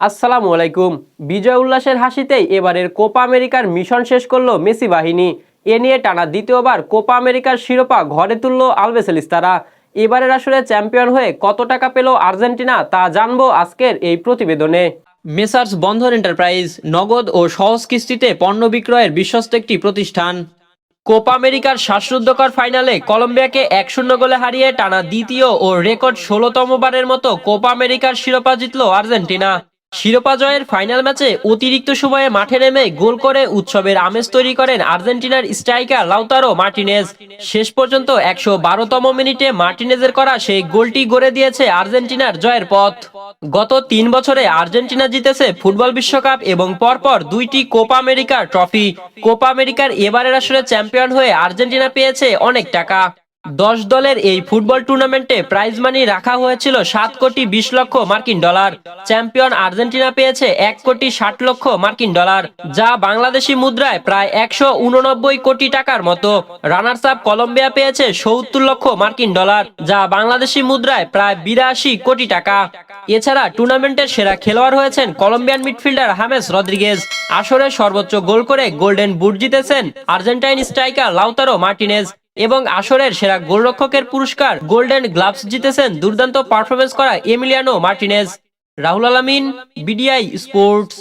আসসালামু আলাইকুম। বিজয় উল্লাসের হাসিতেই এবারের কোপা আমেরিকার মিশন শেষ করল মেসি বাহিনী। এ নিয়ে টানা দ্বিতীয়বার কোপা আমেরিকার শিরোপা ঘরে তুলল আলবেসেলিস্তারা এবারের আসলে চ্যাম্পিয়ন হয়ে কত টাকা পেল আর্জেন্টিনা তা জানব আজকের এই প্রতিবেদনে। মেসার্স বন্ধন এন্টারপ্রাইজ, নগদ ও সহজ কিস্তিতে পণ্য বিক্রয়ের বিশ্বস্ত একটি প্রতিষ্ঠান। কোপা আমেরিকার শ্বাসরুদ্ধকর ফাইনালে কলম্বিয়াকে এক শূন্য গোলে হারিয়ে টানা দ্বিতীয় ও রেকর্ড ষোলোতম বারের মতো কোপা আমেরিকার শিরোপা জিতল আর্জেন্টিনা। শিরোপা জয়ের ফাইনাল ম্যাচে অতিরিক্ত সময়ে মাঠে নেমে গোল করে উৎসবের আমেজ তৈরি করেন আর্জেন্টিনার স্ট্রাইকার লাউতারো মার্টিনেজ। শেষ পর্যন্ত একশো বারোতম মিনিটে মার্টিনেজের করা সেই গোলটি গড়ে দিয়েছে আর্জেন্টিনার জয়ের পথ। গত তিন বছরে আর্জেন্টিনা জিতেছে ফুটবল বিশ্বকাপ এবং পরপর দুইটি কোপা আমেরিকার ট্রফি। কোপা আমেরিকার এবারের আসলে চ্যাম্পিয়ন হয়ে আর্জেন্টিনা পেয়েছে অনেক টাকা। দশ দলের এই ফুটবল টুর্নামেন্টে প্রাইজ মানি রাখা হয়েছিল সাত কোটি বিশ লক্ষ মার্কিন ডলার। চ্যাম্পিয়ন আর্জেন্টিনা পেয়েছে এক কোটি ষাট লক্ষ মার্কিন ডলার, যা বাংলাদেশি মুদ্রায় প্রায় একশো উননব্বই কোটি টাকার মতো। রানার্স আপ কলম্বিয়া পেয়েছে সত্তর লক্ষ মার্কিন ডলার, যা বাংলাদেশি মুদ্রায় প্রায় বিরাশি কোটি টাকা। এছাড়া টুর্নামেন্টের সেরা খেলোয়াড় হয়েছেন কলম্বিয়ান মিডফিল্ডার হামেস রদ্রিগেজ আসরে সর্বোচ্চ গোল করে গোল্ডেন বুট জিতেছেন আর্জেন্টাইন স্ট্রাইকার লাউতারো মার্টিনেজ এবং আসরের সেরা গোলরক্ষকের পুরস্কার গোল্ডেন গ্লাভস জিতেছেন দুর্দান্ত পারফরমেন্স করা এমিলিয়ানো মার্টিনেজ। রাহুল আলামিন, বিডিআই স্পোর্টস।